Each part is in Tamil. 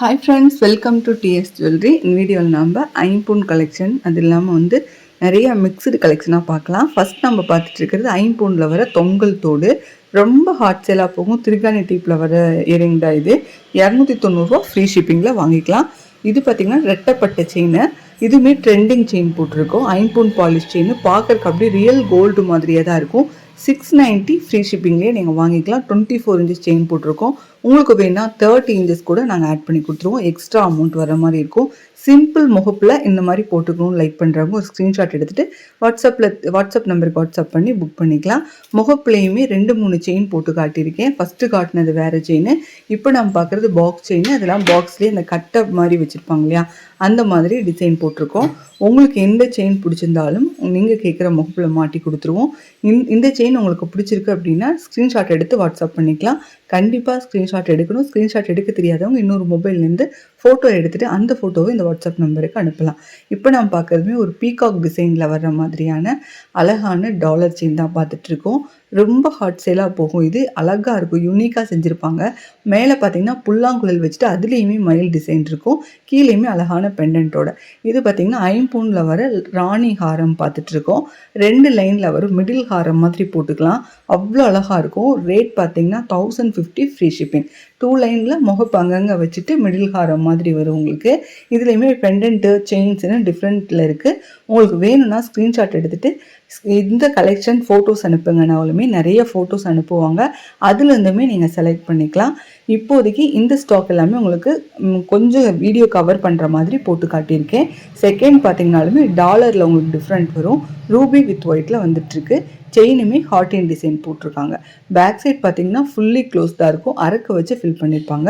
Hi friends welcome to TS jewellery இந்த வீடியோவில் நம்ம ஐம்பூன் கலெக்ஷன் அது இல்லாமல் வந்து நிறைய மிக்சடு கலெக்ஷனாக பார்க்கலாம். ஃபர்ஸ்ட் நம்ம பார்த்துட்டு இருக்கிறது ஐம்பூனில் வர தொங்கல் தோடு. ரொம்ப ஹாட் சேலாக போகும். திருகாணி டீப்பில் வர இயரிங் தான் இது. இரநூத்தி தொண்ணூறுரூவா ஃப்ரீ ஷிப்பிங்கில் வாங்கிக்கலாம். இது பார்த்திங்கன்னா ரெட்டப்பட்ட செயின் இதுவுமே ட்ரெண்டிங் செயின் போட்டிருக்கோம். ஐம்பூன் பாலிஷ் செயின் பார்க்கறக்கு அப்படியே ரியல் கோல்டு மாதிரியே தான் இருக்கும். சிக்ஸ் நைன்ட்டி ஃப்ரீ ஷிப்பிங்லேயே நீங்கள் வாங்கிக்கலாம். டுவெண்ட்டி ஃபோர் இன்ச்சஸ் செயின் போட்டிருக்கோம். உங்களுக்கு வேணால் தேர்ட்டி இன்ச்சஸ் கூட நாங்கள் ஆட் பண்ணி கொடுத்துருவோம். எக்ஸ்ட்ரா அமௌண்ட் வர மாதிரி இருக்கும். சிம்பிள் முகப்பில் இந்த மாதிரி போட்டுக்கணும்னு லைக் பண்ணுறவங்க ஒரு ஸ்க்ரீன்ஷாட் எடுத்துகிட்டு வாட்ஸ்அப்பில் வாட்ஸ்அப் நம்பருக்கு வாட்ஸ்அப் பண்ணி புக் பண்ணிக்கலாம். முகப்புலையுமே ரெண்டு மூணு செயின் போட்டு காட்டியிருக்கேன். ஃபஸ்ட்டு காட்டினது வேறு செயின் இப்போ நம்ம பார்க்குறது பாக்ஸ் செயின் அதெல்லாம் பாக்ஸ்லேயே அந்த கட்டை மாதிரி வச்சுருப்பாங்க இல்லையா? அந்த மாதிரி டிசைன் போட்டிருக்கோம். உங்களுக்கு எந்த செயின் பிடிச்சிருந்தாலும் நீங்கள் கேட்குற முகப்பில் மாட்டி கொடுத்துருவோம். இந்த செயின் உங்களுக்கு பிடிச்சிருக்கு அப்படின்னா ஸ்க்ரீன்ஷாட் எடுத்து வாட்ஸ்அப் பண்ணிக்கலாம். கண்டிப்பாக ஸ்க்ரீன்ஷாட் எடுக்கணும். ஸ்க்ரீன்ஷாட் எடுக்க தெரியாதவங்க இன்னொரு மொபைல்லேருந்து ஃபோட்டோ எடுத்துகிட்டு அந்த ஃபோட்டோவை இந்த வாட்ஸ்அப் நம்பருக்கு அனுப்பலாம். இப்போ நம்ம பார்க்குறதுமே ஒரு பீகாக் டிசைனில் வர்ற மாதிரியான அழகான டாலர் செயின் தான் பார்த்துட்ருக்கோம் ரொம்ப ஹாட் சேலாக போகும். இது அழகாக இருக்கும். யூனிக்காக செஞ்சுருப்பாங்க. மேலே பார்த்தீங்கன்னா புல்லாங்குழல் வச்சுட்டு அதுலேயுமே மயில் டிசைன் இருக்கும். கீழேயுமே அழகான பெண்டன்ட்டோட இது பார்த்திங்கன்னா ஐம்பூனில் வர ராணி ஹாரம் பார்த்துட்ருக்கோம் ரெண்டு லைனில் வரும் மிடில் ஹாரம் மாதிரி போட்டுக்கலாம். அவ்வளோ அழகாக இருக்கும். ரேட் பார்த்தீங்கன்னா thousand fifty free shipping two லைனில் முகப்பு அங்கங்கே வச்சுட்டு மிடில் ஹாரம் மாதிரி வரும் உங்களுக்கு. இதுலேயுமே பெண்டன்ட்டு செயின்ஸ்னு டிஃப்ரெண்ட்டில் இருக்குது உங்களுக்கு வேணும்னா ஸ்க்ரீன்ஷாட் எடுத்துகிட்டு இந்த கலெக்ஷன் ஃபோட்டோஸ் அனுப்புங்க. நான் எல்லாருமே நிறைய ஃபோட்டோஸ் அனுப்புவாங்க. அதுலேருந்துமே நீங்கள் செலக்ட் பண்ணிக்கலாம். இப்போதைக்கு இந்த ஸ்டாக் எல்லாமே உங்களுக்கு கொஞ்சம் வீடியோ கவர் பண்ணுற மாதிரி போட்டு காட்டியிருக்கேன். செகண்ட் பார்த்தீங்கனாலுமே டாலரில் உங்களுக்கு டிஃப்ரெண்ட் வரும். ரூபி வித் ஒயிட்டில் வந்துட்டுருக்கு. செயினுமே ஹாட் அண்ட் டிசைன் போட்டிருக்காங்க. பேக் சைட் பார்த்தீங்கன்னா ஃபுல்லி க்ளோஸ் தான் இருக்கும். அரக்கு வச்சு ஃபில் பண்ணியிருப்பாங்க.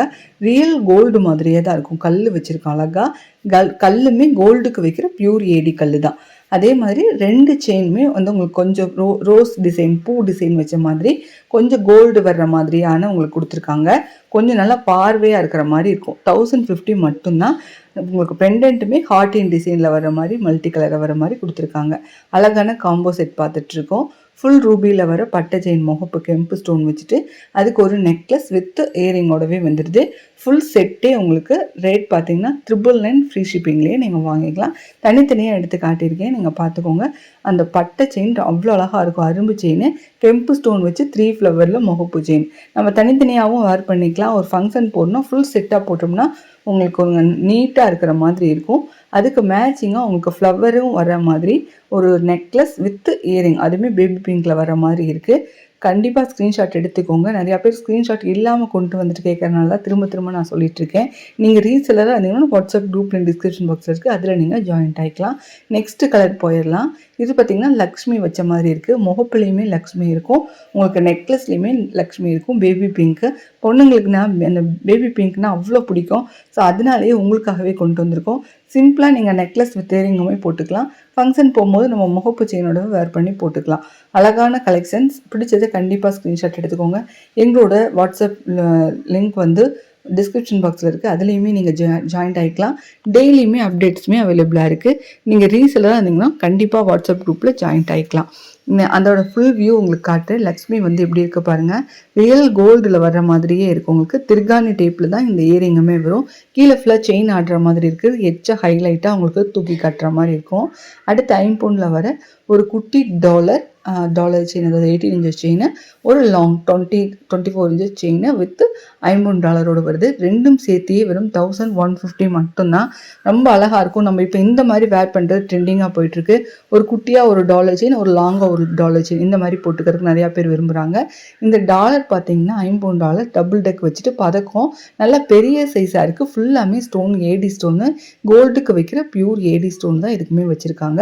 ரியல் கோல்டு மாதிரியே தான் இருக்கும். கல் வச்சுருக்கோம் அழகாக கல் கல்லுமே கோல்டுக்கு வைக்கிற பியூர் ஏடி கல் தான் அதே மாதிரி ரெண்டு செயினுமே வந்து உங்களுக்கு கொஞ்சம் ரோ ரோஸ் டிசைன் பூ டிசைன் வச்ச மாதிரி கொஞ்சம் கோல்டு வர்ற மாதிரியான உங்களுக்கு கொடுத்துருக்காங்க. கொஞ்சம் நல்லா பார்வையாக இருக்கிற மாதிரி இருக்கும். தௌசண்ட் ஃபிஃப்டி மட்டும்தான் உங்களுக்கு பெண்டன்ட்டுமே ஹார்ட் இன் டிசைனில் வர மாதிரி மல்டி கலரில் வர மாதிரி கொடுத்துருக்காங்க. அழகான காம்போ செட் பார்த்துட்ருக்கோம் ஃபுல் ரூபியில் வர பட்டை செயின் முகப்பு கெம்பு ஸ்டோன் வச்சுட்டு அதுக்கு ஒரு நெக்லஸ் வித் இயரிங்கோடவே வந்துடுது. ஃபுல் செட்டே உங்களுக்கு ரேட் பார்த்தீங்கன்னா ட்ரிபிள் நைன் ஃப்ரீ ஷிப்பிங்லேயே நீங்கள் வாங்கிக்கலாம். தனித்தனியாக எடுத்து காட்டியிருக்கேன். நீங்கள் பார்த்துக்கோங்க. அந்த பட்டை செயின் அவ்வளோ அழகாக இருக்கும். அரும்பு செயின் கெம்பு ஸ்டோன் வச்சு த்ரீ ஃப்ளவரில் முகப்பு செயின் நம்ம தனித்தனியாகவும் வேர் பண்ணிக்கலாம். ஒரு ஃபங்க்ஷன் போடணும். ஃபுல் செட்டாக போட்டோம்னா உங்களுக்கு ஒரு நீட்டாக இருக்கிற மாதிரி இருக்கும். அதுக்கு மேட்சிங்காக உங்களுக்கு ஃப்ளவரும் வர மாதிரி ஒரு நெக்லஸ் வித் இயரிங் அதுவுமே பேபி பிங்கில் வர மாதிரி இருக்குது கண்டிப்பாக ஸ்க்ரீன்ஷாட் எடுத்துக்கோங்க. நிறையா பேர் ஸ்க்ரீன்ஷாட் இல்லாமல் கொண்டு வந்துட்டு கேட்குறனால தான் திரும்ப திரும்ப நான் சொல்லிட்டு இருக்கேன். நீங்கள் ரீசெல்லராக இருந்தீங்கன்னா வாட்ஸ்அப் குரூப்பில் டிஸ்கிரிப்ஷன் பாக்ஸ் இருக்குது அதில் நீங்கள் ஜாயின்ட் ஆகிக்கலாம் நெக்ஸ்ட் கலர் போயிடலாம். இது பார்த்திங்கன்னா லக்ஷ்மி வச்ச மாதிரி இருக்குது முகப்புலேயுமே லக்ஷ்மி இருக்கும். உங்களுக்கு நெக்லஸ்லேயுமே லக்ஷ்மி இருக்கும். பேபி பிங்க்கு பொண்ணுங்களுக்குனா அந்த பேபி பிங்க்னா அவ்வளோ பிடிக்கும். ஸோ அதனாலேயே உங்களுக்காகவே கொண்டு வந்திருக்கோம். சிம்பிளாக நீங்கள் நெக்லஸ் வித் ஏரிங்குமே போட்டுக்கலாம். ஃபங்க்ஷன் போகும்போது நம்ம முகப்பு செயினோட வேர் பண்ணி போட்டுக்கலாம். அழகான கலெக்ஷன்ஸ் பிடிச்சதை கண்டிப்பாக ஸ்க்ரீன்ஷாட் எடுத்துக்கோங்க. எங்களோட வாட்ஸ்அப் லிங்க் வந்து டிஸ்கிரிப்ஷன் பாக்ஸில் இருக்குது அதுலேயுமே நீங்கள் ஜா ஜாயின்ட் ஆகிக்கலாம் டெய்லியுமே அப்டேட்ஸுமே அவைலபிளாக இருக்குது நீங்கள் ரீசெலராக இருந்தீங்கன்னா கண்டிப்பாக வாட்ஸ்அப் குரூப்பில் ஜாயின்ட் ஆகிக்கலாம் அதோட ஃபுல் வியூ உங்களுக்கு காட்டு லக்ஷ்மி வந்து எப்படி இருக்க பாருங்கள் ரியல் கோல்டில் வர்ற மாதிரியே இருக்கும் உங்களுக்கு. திருகாணி டேப்பில் தான் இந்த இயரிங்குமே வரும். கீழே ஃபுல்லாக செயின் ஆடுற மாதிரி இருக்குது எச்ச ஹைலைட்டாக உங்களுக்கு தூக்கி காட்டுற மாதிரி இருக்கும். அடுத்து ஐம்பொனில் வர ஒரு குட்டி டாலர் டாலர் செயின் அதாவது எயிட்டீன் இன்ச்சஸ் செயின் ஒரு long twenty twenty four inches chain with ஐம்பது டாலரோடு வருது. ரெண்டும் சேர்த்தியே வெறும் தௌசண்ட் ஒன் ஃபிஃப்டி மட்டும்தான். ரொம்ப அழகாக இருக்கும். நம்ம இப்போ இந்த மாதிரி வேர் பண்ணுறது ட்ரெண்டிங்காக போயிட்டுருக்கு ஒரு குட்டியாக ஒரு டாலர் செயின் ஒரு லாங்காக ஒரு டாலர் செயின் இந்த மாதிரி போட்டுக்கிறதுக்கு நிறையா பேர் விரும்புகிறாங்க இந்த டாலர் பார்த்தீங்கன்னா ஐம்பது டாலர் டபுள் டெக் வச்சுட்டு பதக்கம். நல்லா பெரிய சைஸாக இருக்குது ஃபுல்லாமே ஸ்டோன் ஏடி ஸ்டோனு கோல்டுக்கு வைக்கிற பியூர் ஏடி ஸ்டோன் தான் இதுக்குமே வச்சுருக்காங்க.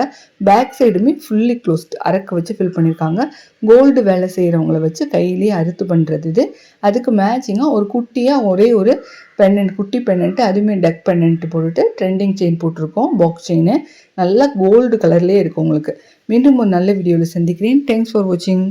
பேக் சைடுமே ஃபுல்லி க்ளோஸ்ட் அரக்க வச்சு ஃபில் பண்ணியிருக்காங்க கோல்டு வேலை செய்கிறவங்கள வச்சு கையிலேயே அறுத்து பண்ணுறது இது. அதுக்கு மேட்சிங்காக ஒரு குட்டியாக ஒரே ஒரு பெண்ணன்ட் குட்டி பெண்ணன்ட்டு அதுவுமே டக் பெண்ணன்ட்டு போட்டுட்டு ட்ரெண்டிங் செயின் போட்டிருக்கோம். பாக்ஸ் செயின் நல்லா கோல்டு கலர்லேயே இருக்கும் உங்களுக்கு. மீண்டும் ஒரு நல்ல வீடியோவில் சந்திக்கிறேன். தேங்க்ஸ் ஃபார் வாட்சிங்